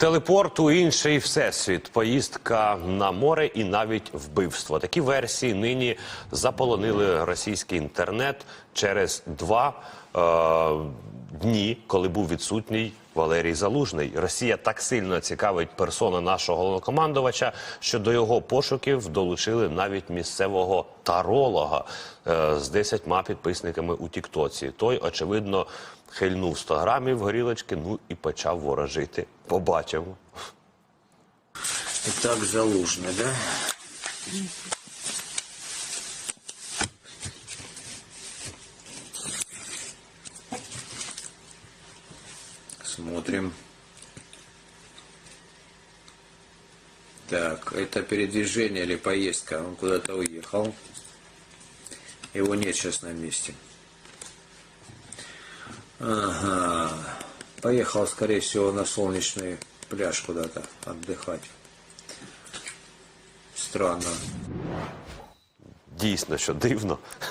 Телепорт у інший всесвіт, поїздка на море і навіть вбивство. Такі версії нині заполонили російський інтернет через два е, дні, коли був відсутній Валерій Залужний. Росія так сильно цікавить персона нашого головнокомандувача, що до його пошуків долучили навіть місцевого таролога е, з десятьма підписниками у Тіктоці. Той, очевидно, хильнув 100 грамів горілочки, ну і почав ворожити. Побачимо. Итак, Залужный, да? Смотрим. Так, это передвижение или поездка? Он куда-то уехал. Его нет сейчас на месте. Ага. Поехал, скорее всего, на солнечный пляж куда-то отдыхать. Странно. Дійсно, що дивно,